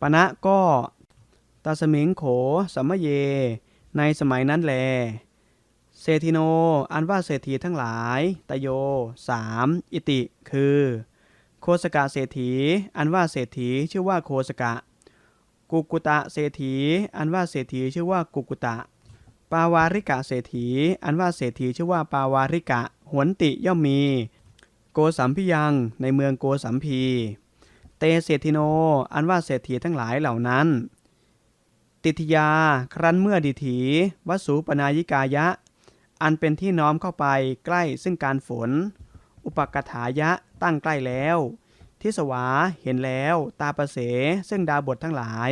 ปณะก็ตาสมิงโขสัมมะเย ในสมัยนั้นแล เศรษฐิโน อันว่าเศรษฐีทั้งหลาย ตโยสามอิติ คือ โคสกะเศรษฐี อันว่าเศรษฐีชื่อว่าโคสกะ กุกุตะเศรษฐี อันว่าเศรษฐีชื่อว่ากุกุตะ ปาวาริกะเศรษฐี อันว่าเศรษฐีชื่อว่าปาวาริกะ หวนติย่อมมี โกสัมพิยัง ในเมืองโกสัมพี เตเศรษฐิโน อันว่าเศรษฐีทั้งหลายเหล่านั้น ติทยา ครั้นเมื่อดิถีวสูปนายิกายะ อันเป็นที่น้อมเข้าไปใกล้ซึ่งการฝน อุปกถายะตั้งใกล้แล้วทิสวาเห็นแล้วตาประเสซึ่งดาวบททั้งหลาย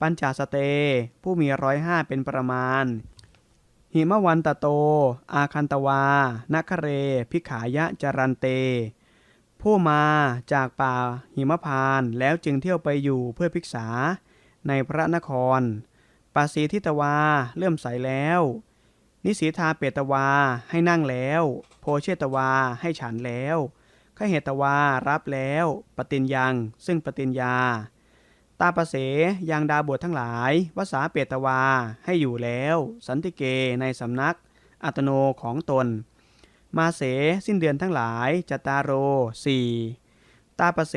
ปัญจาสเต ผู้มีร้อยห้าเป็นประมาณ หิมวันตะโต อาคันตวานัคเร พิขายะจรันเต ผู้มาจากป่าหิมพานแล้วจึงเที่ยวไปอยู่เพื่อภิกษาในพระนครปาสีทิตวาเลื่อมใสแล้ว นิสีทาเปตวาให้นั่งแล้ว โพเชตวาให้ฉันแล้วขเหตวารับแล้ว ปฏิญยัง ซึ่งปฏิญญา ตาประเสยังดาบททั้งหลายวสาเปตวาให้อยู่แล้ว สันติเกในสำนัก อัตโนของตน มาเสสิ้นเดือนทั้งหลายจตารโรสี่ตาประเส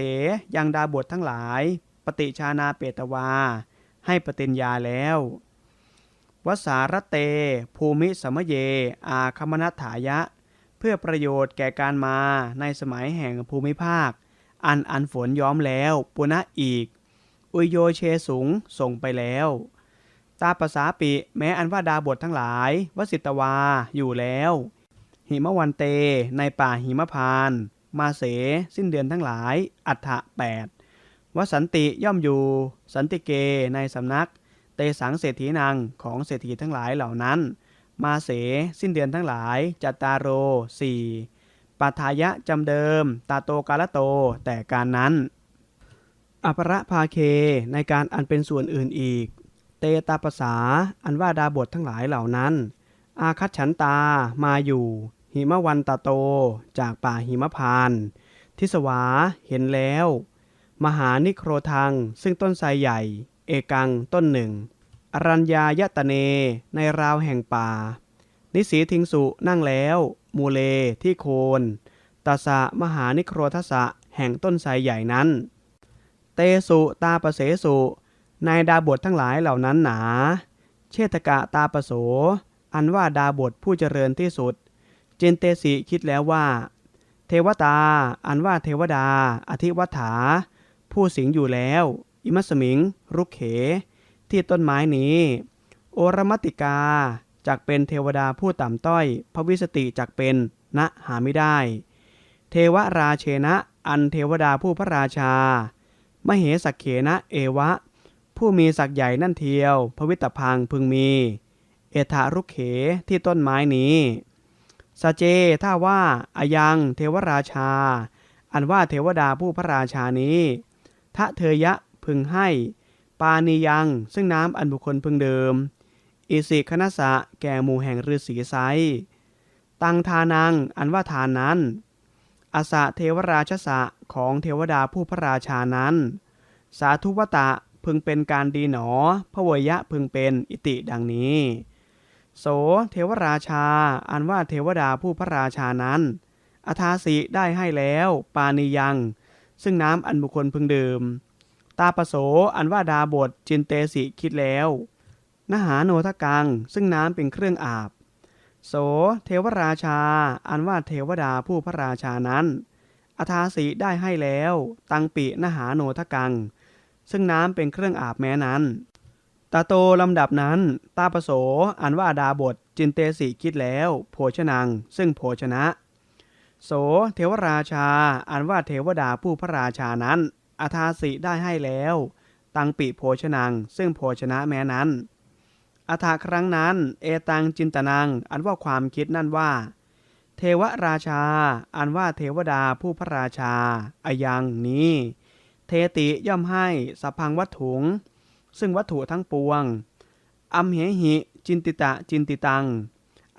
ยังดาบททั้งหลาย ปฏิชานาเปตวา ให้ปฏิญญาแล้ววสารเต ภูมิสมเย อาคมนัฐายะ เพื่อประโยชน์แก่การมาในสมัยแห่งภูมิภาค อันอันฝนย้อมแล้วปุณะอีก อุยโยเชสูงส่งไปแล้ว ตาภาษาปิแม้อันว่าดาบททั้งหลายวสิตวาอยู่แล้ว หิมวันเต ในป่าหิมพาน มาเส สิ้นเดือนทั้งหลาย อัฏฐะแปดวสันติย่อมอยู่ สันติเก ในสำนัก เตสังเศรษฐีนางของเศรษฐีทั้งหลายเหล่านั้น มาเส สิ้นเดือนทั้งหลาย จัตตารโรสี่ปัทายะจำเดิม ตาโตกาลโต แต่การนั้นอประภาเค ในการอันเป็นส่วนอื่นอีก เตตาภาษา อันว่าดาบททั้งหลายเหล่านั้น อาคัตฉันตา มาอยู่ หิมวันตาโต จากป่าหิมพาน ทิสวา เห็นแล้ว มหานิโครทัง ซึ่งต้นไทรใหญ่ เอกัง ต้นหนึ่ง อรัญญายตเน ในราวแห่งป่า นิสีทิงสุ นั่งแล้ว มูเล ที่โคน ตาสะมหานิโครทสะ แห่งต้นไทรใหญ่นั้น เตสุตาประเสสุ นายดาบททั้งหลายเหล่านั้นหนา เชตกะตาประโส อันว่าดาบทผู้เจริญที่สุด เจนเตสิคิดแล้วว่า เทวตา อันว่าเทวดา อธิวัฏฐา ผู้สิงอยู่แล้ว อิมัสมิง รุกเข ที่ต้นไม้นี้ โอรมติกาจักเป็นเทวดาผู้ต่ำต้อย พระวิสติจักเป็นณหาไม่ได้ เทวราเชนะ อันเทวดาผู้พระราชา มเหสักเขนะเอวะ ผู้มีศักย์ใหญ่นั่นเทียวพระวิตพังพึงมี เอธารุกเขที่ต้นไม้นี้ สเจถ้าว่าอายังเทวราชา อันว่าเทวดาผู้พระราชานี้ทะเทยะพึงให้ ปานียังซึ่งน้ำอันบุคคลพึงเดิม อิสิคณสะแก่หมู่แห่งฤาษีไซตังทานังอันว่าทานนั้น อาสะเทวราชสะของเทวดาผู้พระราชานั้น สาธุวตะพึงเป็นการดีหนอพระวยะพึงเป็นอิติดังนี้ โสเทวราชา อันว่าเทวดาผู้พระราชานั้นอาทาสิได้ให้แล้ว ปานิยัง ซึ่งน้ำอันบุคคลพึงดื่ม ตาปโสอันว่าดาบทจินเตสิคิดแล้วนหาโนทกัง ซึ่งน้ำเป็นเครื่องอาบ โสเทวราชา อันว่าเทวดาผู้พระราชานั้นอาทาสีได้ให้แล้ว ตังปินหาโนทกัง ซึ่งน้ำเป็นเครื่องอาบแม้นั้น ตาโตลำดับนั้น ตาปโสอันว่าดาบทจินเตสิคิดแล้ว โภชนัง ซึ่งโภชนะ โสเทวราชา อันว่าเทวดาผู้พระราชานั้นอาทาสิได้ให้แล้ว ตังปิโภชนัง ซึ่งโภชนะแม้นั้นอัฐาครั้งนั้น เอตังจินตนัง อันว่าความคิดนั่นว่า เทวราชา อันว่าเทวดาผู้พระราชาอายังนี้ เทติย่อมให้สัพพังวัตถุง ซึ่งวัตถุทั้งปวง อัมเหหิ จินติตะจินติตัง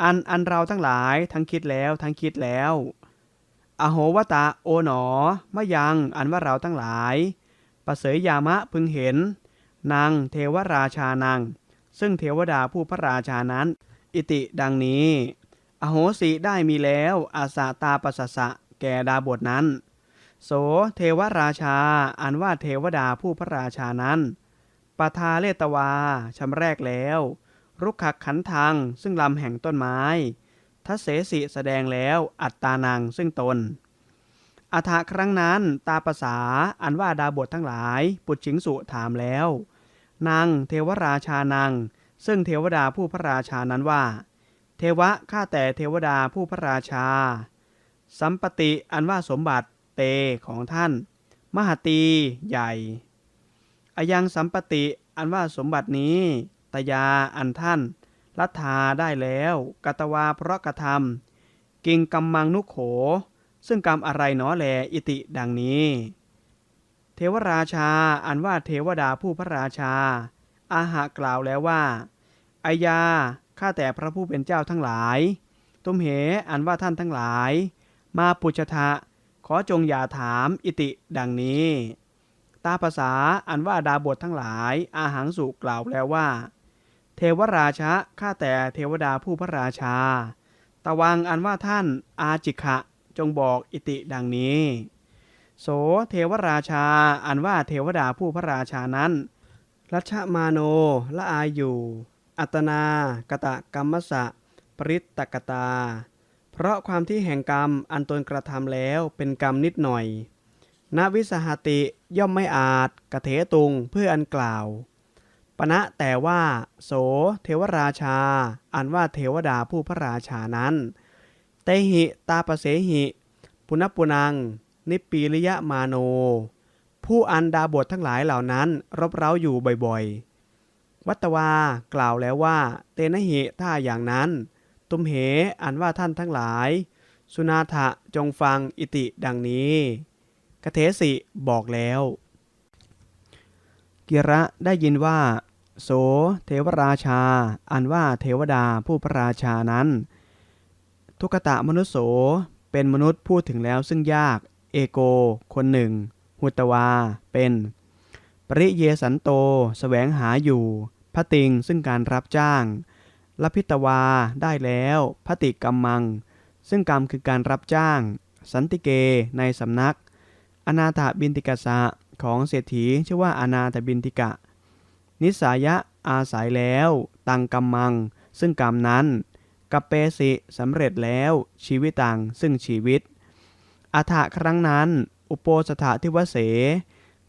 อันอันเราทั้งหลายทั้งคิดแล้วทั้งคิดแล้ว อโหวตะโอหนอมะยังอันว่าเราทั้งหลายประเสยยามะพึงเห็น นางเทวราชานางซึ่งเทวดาผู้พระราชานั้น อิติดังนี้ อโหสิได้มีแล้วอาสาตาปัสสะแก่ดาบทนั้น โสเทวราชาอันว่าเทวดาผู้พระราชานั้น ปทาเลตวาชำแรกแล้ว รุกขขันทัง ซึ่งลำแห่งต้นไม้ ทัศเสสิแสดงแล้วอัตตานังซึ่งตน อัฐะครั้งนั้นตาภาษาอันว่าดาบททั้งหลาย ปุจฉิงสุถามแล้ว นางเทวราชานางซึ่งเทวดาผู้พระราชานั้นว่า เทวะข้าแต่เทวดาผู้พระราชา สัมปติอันว่าสมบัติเตของท่าน มหตีใหญ่ อยังสัมปติอันว่าสมบัตินี้ตยาอันท่านรัฐาได้แล้วกตวาเพราะกระทำกิงกำมังนุโข ซึ่งกรรมอะไรหนอแลอิติดังนี้ เทวราชาอันว่าเทวดาผู้พระราชา อาหากล่าวแล้วว่าอายาข้าแต่พระผู้เป็นเจ้าทั้งหลาย ตุมเหอันว่าท่านทั้งหลาย มาปุจทะขอจงอย่าถามอิติดังนี้ ตาภาษาอันว่าดาบททั้งหลาย อาหังสุกล่าวแล้วว่า เทวราชะข้าแต่เทวดาผู้พระราชา ตะวังอันว่าท่านอาจิขะจงบอกอิติดังนี้ โสเทวราชาอันว่าเทวดาผู้พระราชานั้น รัชมาโนละอาอยู่ อัตนากตะกรรมสะ ปริตตกตา เพราะความที่แห่งกรรมอันตนกระทำแล้วเป็นกรรมนิดหน่อย ณวิสหติย่อมไม่อาจกระเถตุงเพื่ออันกล่าว ปณะแต่ว่า โสเทวราชา อันว่าเทวดาผู้พระราชานั้น เตหิตาปเสหิ ปุณปุนัง นิปีริยมาโน ผู้อันดาบททั้งหลายเหล่านั้น รบเร้าอยู่บ่อยๆ วัตวากล่าวแล้วว่า เตนะหิถ้าอย่างนั้น ตุมเหอันว่าท่านทั้งหลาย สุนาถะจงฟังอิติดังนี้ กเทสิบอกแล้ว กิระได้ยินว่า โสเทวราชา อันว่าเทวดาผู้พระราชานั้น ทุกตะมนุษโสเป็นมนุษย์พูดถึงแล้วซึ่งยาก เอโก คนหนึ่ง หุตวา เป็น ปริเยสันโตสแสวงหาอยู่พระติงซึ่งการรับจ้างลพิตวาได้แล้วพระติกรรมัง ซึ่งกรรมคือการรับจ้าง สันติเกในสำนัก อนาถบินติกสะของเศรษฐีชื่อว่าอนาถบินติกะ นิสายะอาศัยแล้ว ตังกรรมัง ซึ่งกรรมนั้นกัปเปสิสำเร็จแล้วชีวิตตังซึ่งชีวิตอาถะครั้งนั้น อุโปสถาทิวเส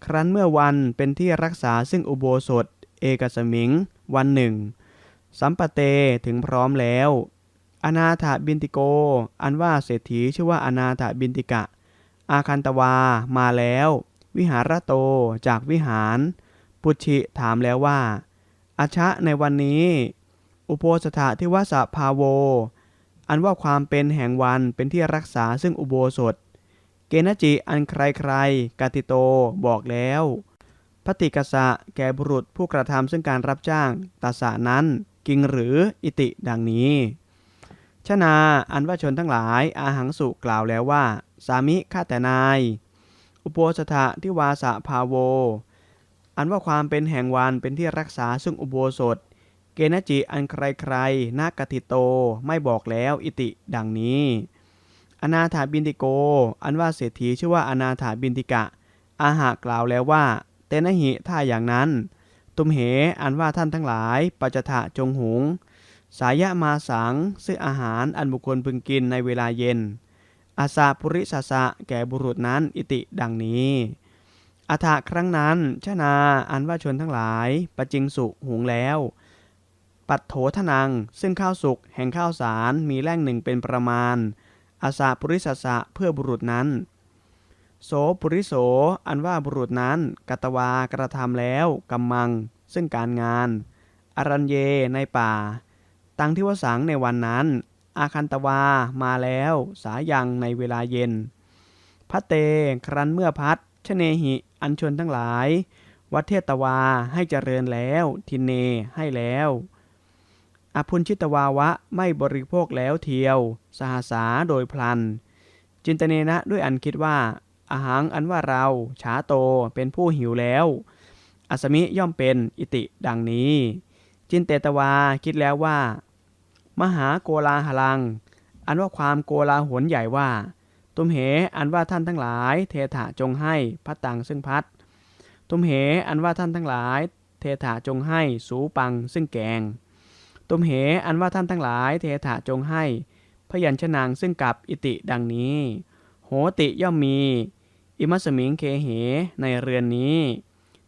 ครั้นเมื่อวันเป็นที่รักษาซึ่งอุโบสถ เอกสมิง วันหนึ่ง สัมปเตถึงพร้อมแล้ว อนาถบินติโก อันว่าเศรษฐีชื่อว่าอนาถบินติกะ อาคันตวามาแล้ว วิหารโตจากวิหาร ปุชิถามแล้วว่า อาชะในวันนี้ อุโปสถาทิวสภาโว อันว่าความเป็นแห่งวันเป็นที่รักษาซึ่งอุโบสถ เกณจิอันใครๆกาติโตบอกแล้วพติกษะแก่บุรุษผู้กระทำซึ่งการรับจ้างตาสะนั้นกิงหรืออิติดังนี้ ชนาอันว่าชนทั้งหลายอาหังสุกล่าวแล้วว่า สามิข้าแต่นาย อุโปสถะที่วาสะภาโว อันว่าความเป็นแห่งวันเป็นที่รักษาซึ่งอุโบสถ เกณจิอันใครๆนากติโตไม่บอกแล้วอิติดังนี้ อนาถาบินติโก อันว่าเศรษฐีชื่อว่าอนาถาบินติกะ อาหากล่าวแล้วว่า เตนะหิถ้าอย่างนั้น ตุมเหอันว่าท่านทั้งหลายปัจจะจงหุงสายะมาสังซึ่งอาหารอันบุคคลพึงกินในเวลาเย็น อาสาปุริสสะแก่บุรุษนั้นอิติดังนี้อัฐะครั้งนั้นชนาอันว่าชนทั้งหลายประจิงสุหุงแล้ว ปัดโถทนัง ซึ่งข้าวสุกแห่งข้าวสารมีแล่งหนึ่งเป็นประมาณ อาสาปุริสสะเพื่อบุรุษนั้น โสปุริโสอันว่าบุรุษนั้นกัตวากระทำแล้วกำมัง ซึ่งการงาน อรัญเยในป่า ตังที่วสังในวันนั้น อาคันตวามาแล้ว สายังในเวลาเย็นพัตเตครั้นเมื่อพัดชเนหิอันชนทั้งหลาย วัดเทตวาให้เจริญแล้ว ทินเนให้แล้วอภุญชิตวาวะไม่บริโภคแล้วเทียว สหสาโดยพลัน จินตเนนะด้วยอันคิดว่า อาหังอันว่าเราฉาโตเป็นผู้หิวแล้ว อสมิย่อมเป็นอิติดังนี้ จินเตตวาคิดแล้วว่า มหาโกลาหลัง อันว่าความโกลาหลใหญ่ว่า ตุมเห อันว่าท่านทั้งหลาย เทถะจงให้พัดตังซึ่งพัด ตุมเห อันว่าท่านทั้งหลาย เทถะจงให้สูปังซึ่งแกง ตุมเห อันว่าท่านทั้งหลาย เทถะจงให้ พยัญชนางซึ่งกับอิติดังนี้ โหติย่อมมี อิมัสมิงเคเห ในเรือนนี้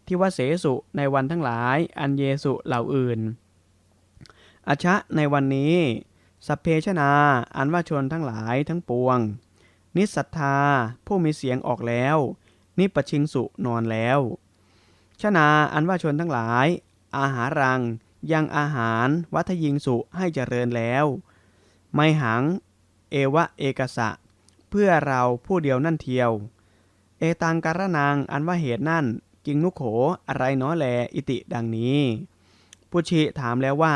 ที่ว่าเสสุในวันทั้งหลาย อันเยสุเหล่าอื่น อาชะในวันนี้สัพเพชนา อันว่าชนทั้งหลายทั้งปวง นิสสัทธา ผู้มีเสียงออกแล้ว นิปชิงสุนอนแล้ว ชนา อันว่าชนทั้งหลาย อาหารัง ยังอาหารวัทยิงสุให้เจริญแล้ว ไมหัง เอวะเอกสะ เพื่อเราผู้เดียวนั่นเทียว เอตังการนางอันว่าเหตุนั่น กิงนุโขอะไรน้อแล อิติดังนี้ ปุชิถามแล้วว่า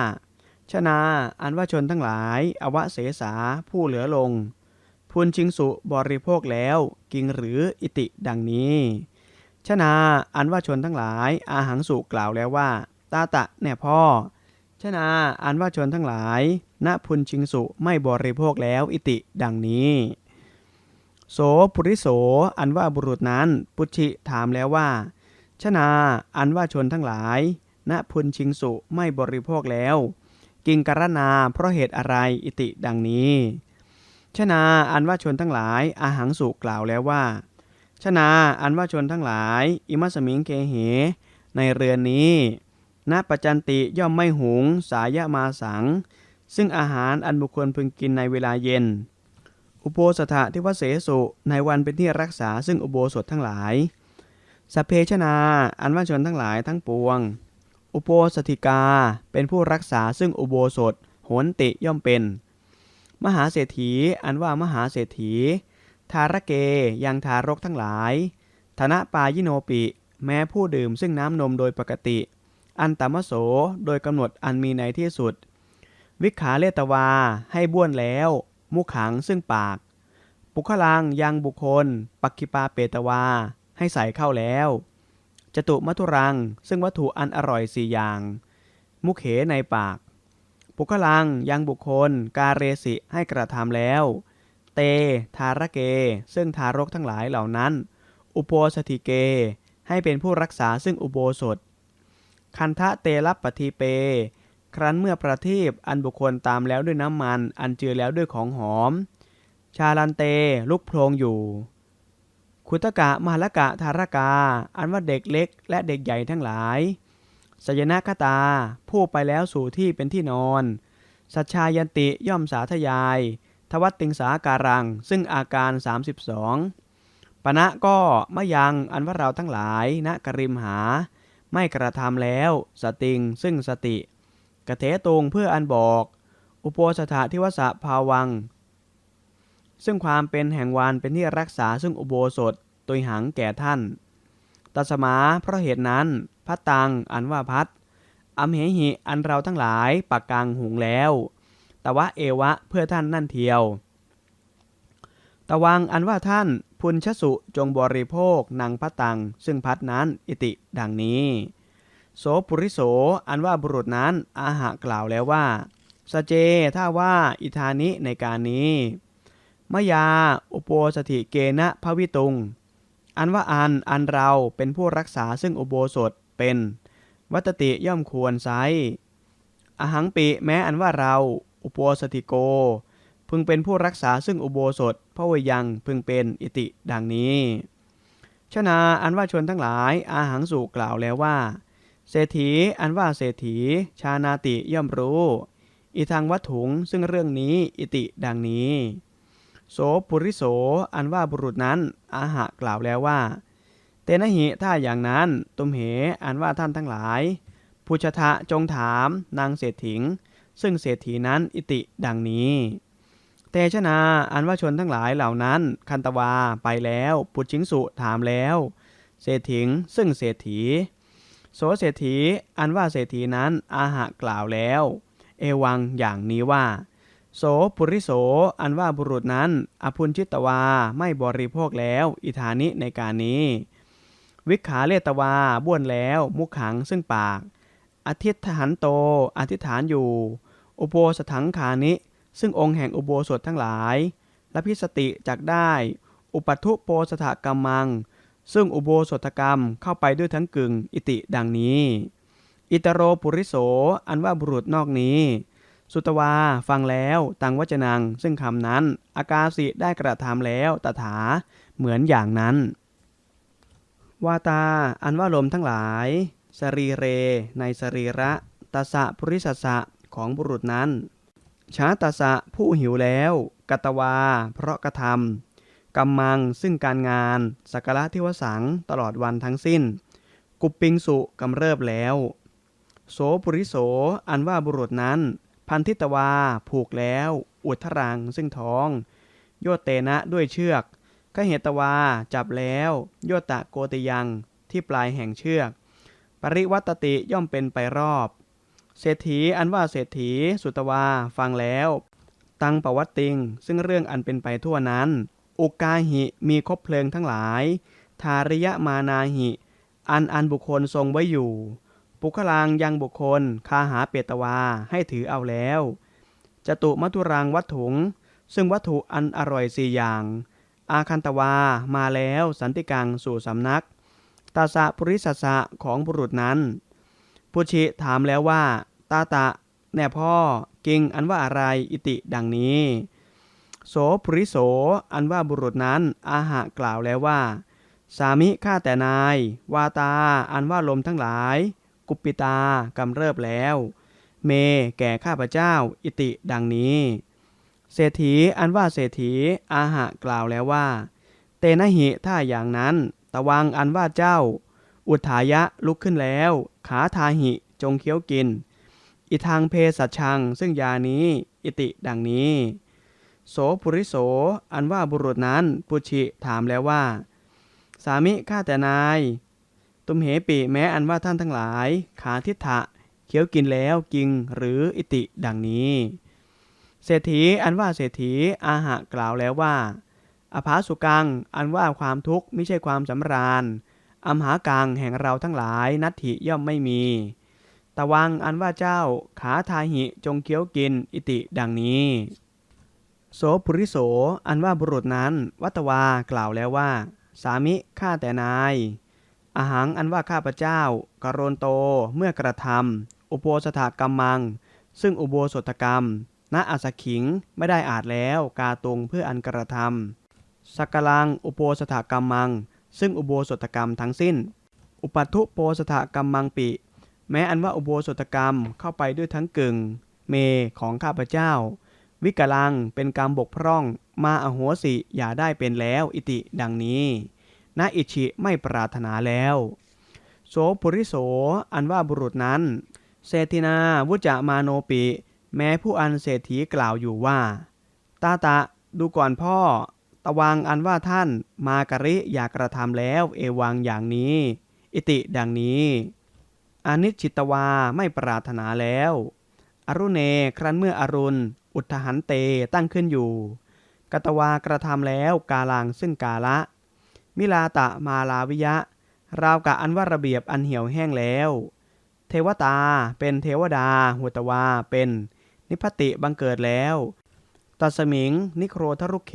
ชนาอันว่าชนทั้งหลาย อวะเสสาผู้เหลือลง พุนชิงสุบริโภคแล้วกิงหรืออิติดังนี้ ชนาอันว่าชนทั้งหลาย อาหังสุกล่าวแล้วว่า ตาตะแน่พ่อ ชนาอันว่าชนทั้งหลาย ณพุนชิงสุไม่บริโภคแล้วอิติดังนี้โสปุริโส อันว่าบุรุษนั้น ปุชิถามแล้วว่า ชนา อันว่าชนทั้งหลาย ณพุนชิงสุไม่บริโภคแล้ว กิงกรณาเพราะเหตุอะไรอิติดังนี้ ชนาอันว่าชนทั้งหลาย อาหังสุกล่าวแล้วว่า ชนาอันว่าชนทั้งหลาย อิมัสมิงเคเห ในเรือนนี้ณปัจจันติย่อมไม่หุง สายมาสัง ซึ่งอาหารอันบุคคลพึงกินในเวลาเย็น อุโบสถะที่วเสสุในวันเป็นที่รักษาซึ่งอุโบสถทั้งหลายสเพชนา อันว่าชนทั้งหลายทั้งปวง อุโบสถิกาเป็นผู้รักษาซึ่งอุโบสถโหนติย่อมเป็น มหาเศรษฐีอันว่ามหาเศรษฐี ทารเกยังทารกทั้งหลายธนะปายิโนปิ แม้ผู้ดื่มซึ่งน้ำนมโดยปกติ อันตมโสโดยกำหนดอันมีในที่สุด วิขาเลตวาให้บ้วนแล้ว มุขังซึ่งปาก ปุคลังยังบุคคล ปักคิปาเปตวา ให้ใส่เข้าแล้ว จตุมัทุรัง ซึ่งวัตถุอันอร่อยสี่อย่าง มุเขในปาก ปุคลังยังบุคคล กาเรสิให้กระทำแล้ว เต ทารเก ซึ่งทารกทั้งหลายเหล่านั้น อุโปสถิเก ให้เป็นผู้รักษาซึ่งอุโบสถ คันทะเตลัปปทีเป ครั้นเมื่อประทีปอันบุคคลตามแล้วด้วยน้ำมัน อันเจือแล้วด้วยของหอม ชาลันเตลุกโพลงอยู่ คุตกะมหลกะทารกา อันว่าเด็กเล็ก และเด็กใหญ่ทั้งหลายสยนาคตา ผู้ไปแล้วสู่ที่เป็นที่นอน สัชชายันติย่อมสาธยาย ทวัตติงสาการัง ซึ่งอาการ 32ปณะก็มะยังอันว่าเราทั้งหลายณกริมหา ไม่กระทำแล้วสติง ซึ่งสติ กระเทตุงเพื่ออันบอก อุโปสถาทิวสะภาวัง ซึ่งความเป็นแห่งวานเป็นที่รักษาซึ่งอุโบสถตุยหังแก่ท่าน ตัสมาเพราะเหตุนั้นพัตตังอันว่าพัดอมเหหิอันเราทั้งหลายปักกังหุงแล้วแต่ว่าเอวะเพื่อท่านนั่นเทียว ตะวังอันว่าท่านพุนชสุจงบริโภคนางพัตตัง ซึ่งพัดนั้นอิติดังนี้ โสปุริโสอันว่าบุรุษนั้นอาหะกล่าวแล้วว่าสเจถ้าว่าอิธานิในการนี้ มยา อุโสถิเกณะภวิตุง อันว่าอัน อันเราเป็นผู้รักษาซึ่งอุโบสถเป็น วัตติย่อมควรไซอหังปิแม้อันว่าเรา อุโสถิโก พึงเป็นผู้รักษาซึ่งอุโบสถพระวยังพึงเป็นอิติดังนี้ชนาอันว่าชนทั้งหลาย อาหังสุกล่าวแล้วว่า เศรษฐีอันว่าเศรษฐี ชานาติย่อมรู้ อีทางวัตถุงซึ่งเรื่องนี้อิติดังนี้ โสปุริโส อันว่าบุรุษนั้น อาหะกล่าวแล้วว่า เตนะหิถ้าอย่างนั้น ตุมเห อันว่าท่านทั้งหลายพุชทะจงถามนางเศรษฐิง ซึ่งเศรษฐีนั้นอิติดังนี้ เตชนาอันว่าชนทั้งหลายเหล่านั้น คันตวาไปแล้วปุจิงสุถามแล้ว เศรษฐิง ซึ่งเศรษฐี โสเศรษฐี อันว่าเศรษฐีนั้นอาหะกล่าวแล้ว เอวังอย่างนี้ว่า โสปุริโส อันว่าบุรุษนั้น อภุญชิตวาไม่บริโภคแล้ว อิธานิในการนี้ วิขาเลตวาบ้วนแล้ว มุขขังซึ่งปาก อธิษฐานโต อธิษฐานอยู่ อุโบสถังขานิ ซึ่งองค์แห่งอุโบสถทั้งหลายและพิสติจักได้ อุปัทุโปสถกรรมัง ซึ่งอุโบสถกรรมเข้าไปด้วยทั้งกึ่งอิติดังนี้ อิตโรปุริโส อันว่าบุรุษนอกนี้ สุตวา ฟังแล้วตังวจนัง ซึ่งคำนั้น อากาสิได้กระทำแล้วตถา เหมือนอย่างนั้น วาตา อันว่าลมทั้งหลาย สรีเร ในสรีระตสะปุริสสะของบุรุษนั้น ชาตสะผู้หิวแล้วกตวา เพราะกระทำกำมังซึ่งการงานสักการะทิวสังตลอดวันทั้งสิ้น กุปปิงสุกำเริบแล้ว โสปุริโส อันว่าบุรุษนั้น พันธิตวา ผูกแล้ว อุทธรังซึ่งท้อง โยเตนะด้วยเชือกกเหตวา จับแล้ว โยตะโกติยังที่ปลายแห่งเชือก ปริวัตติย่อมเป็นไปรอบ เศรษฐีอันว่าเศรษฐี สุตวา ฟังแล้ว ตังปวัตติง ซึ่งเรื่องอันเป็นไปทั่วนั้น อุกาหิมีคบเพลิงทั้งหลาย ทาริยมานาหิ อันอันบุคคลทรงไว้อยู่ ปุคลังยังบุคคล คาหาเปตวาให้ถือเอาแล้วจตุมัทุรังวัตถุง ซึ่งวัตถุอันอร่อยสี่อย่าง อาคันตวามาแล้วสันติกังสู่สำนัก ตาสะปุริสสะของบุรุษนั้นพุชิถามแล้วว่า ตาตะ แน่พ่อ กิงอันว่าอะไรอิติดังนี้ โสปุริโส อันว่าบุรุษนั้น อาหะกล่าวแล้วว่า สามิข้าแต่นาย วาตา อันว่าลมทั้งหลาย กุปปิตากำเริบแล้ว เม แก่ข้าพเจ้า อิติดังนี้ เศรษฐีอันว่าเศรษฐีอาหะกล่าวแล้วว่า เตนะหิถ้าอย่างนั้น ตะวังอันว่าเจ้า อุทายะลุกขึ้นแล้ว ขาทาหิจงเคี้ยวกิน อิทางเพศชัง ซึ่งยานี้ อิติดังนี้ โสปุริโส อันว่าบุรุษนั้นปุชิถามแล้วว่า สามิข้าแต่นาย ตุมเหปีแม้อันว่าท่านทั้งหลาย ขาทิฏฐะเคี้ยวกินแล้วกิงหรืออิติดังนี้ เศรษฐีอันว่าเศรษฐีอาหะกล่าวแล้วว่า อภาสุกัง อันว่าความทุกข์ไม่ใช่ความสำราญอัมหากังแห่งเราทั้งหลายนัตถิย่อมไม่มีตะวังอันว่าเจ้าขาทาหิจงเคี้ยวกินอิติดังนี้ โสปุริโส อันว่าบุรุษนั้น วัตวากล่าวแล้วว่า สามิข้าแต่นาย อาหังอันว่าข้าพเจ้ากรโรนโตเมื่อกระทำอุโบสถกรรมัง ซึ่งอุโบสถกรรม ณอาสขิงไม่ได้อาจแล้วกาตุงเพื่ออันกระทำสักกลังอุโบสถกรรมัง ซึ่งอุโบสถกรรมทั้งสิ้น อุปัทุโปสถกรรมังปิ แม้อันว่าอุโบสถกรรมเข้าไปด้วยทั้งกึ่ง เมของข้าพเจ้า วิกลังเป็นกรรมบกพร่อง มาอโหสิอย่าได้เป็นแล้วอิติดังนี้ ณอิชิไม่ปรารถนาแล้ว โสปุริโส อันว่าบุรุษนั้น เศรษฐินาวุจจะมาโนปิ แม้ผู้อันเศรษฐีกล่าวอยู่ว่า ตาตะดูก่อนพ่อ ตะวังอันว่าท่านมากริอยากกระทำแล้วเอวังอย่างนี้ อิติดังนี้อนิจจิตวาไม่ปรารถนาแล้ว อรุเนครั้นเมื่ออรุณ อุทธหันเตตั้งขึ้นอยู่ กตวากระทำแล้วกาลังซึ่งกาละ มิลาตะมาลาวิยะ ราวกะอันว่าระเบียบอันเหี่ยวแห้งแล้ว เทวตาเป็นเทวดา หุตวาเป็น นิพพติบังเกิดแล้ว ตัสมิง นิโครทรุกเข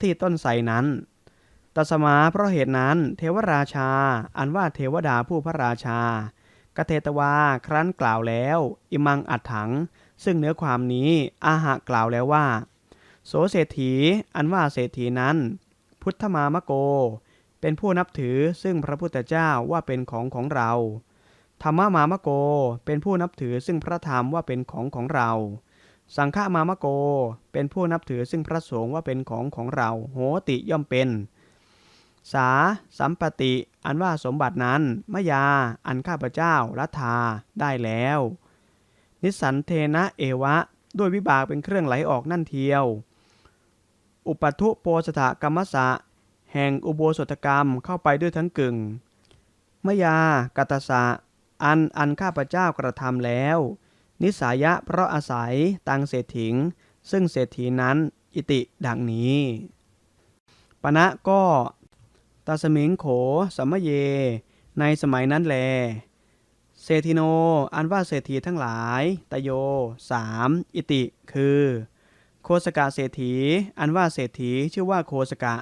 ที่ต้นไทรนั้น ตัสมาเพราะเหตุนั้น เทวราชา อันว่าเทวดาผู้พระราชากเทตวาครั้นกล่าวแล้ว อิมังอัดถัง ซึ่งเนื้อความนี้อาหะกล่าวแล้วว่า โสเศรษฐี อันว่าเศรษฐีนั้น พุทธมามะโก เป็นผู้นับถือซึ่งพระพุทธเจ้าว่าเป็นของของเรา ธรรมมามะโก เป็นผู้นับถือซึ่งพระธรรมว่าเป็นของของเรา สังฆมามะโก เป็นผู้นับถือซึ่งพระสงฆ์ว่าเป็นของของเรา โหติย่อมเป็น สา สัมปติ อันว่าสมบัตินั้นมยา อันข้าพเจ้ารัทาได้แล้ว นิสสันเทนะเอวะ ด้วยวิบากเป็นเครื่องไหลออกนั่นเทียว อุปัทุโปสถกรรมสะ แห่งอุโบสถกรรมเข้าไปด้วยทั้งกึ่ง มยากัตสะ อันอันข้าพเจ้ากระทำแล้ว นิสายะเพราะอาศัยตังเศรษฐิง ซึ่งเศรษฐีนั้นอิติดังนี้ปณะก็ตาสมิงโขสัมมะเย ในสมัยนั้นแล เศรษฐิโน อันว่าเศรษฐีทั้งหลาย ตโยสามอิติ คือ คสกะเศรษฐี อันว่าเศรษฐีชื่อว่าโคสกะ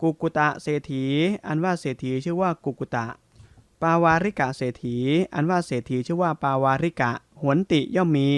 กุกุตะเศรษฐี อันว่าเศรษฐีชื่อว่ากุกุตะ ปาวาริกะเศรษฐี อันว่าเศรษฐีชื่อว่าปาวาริกะ หวนติย่อมมี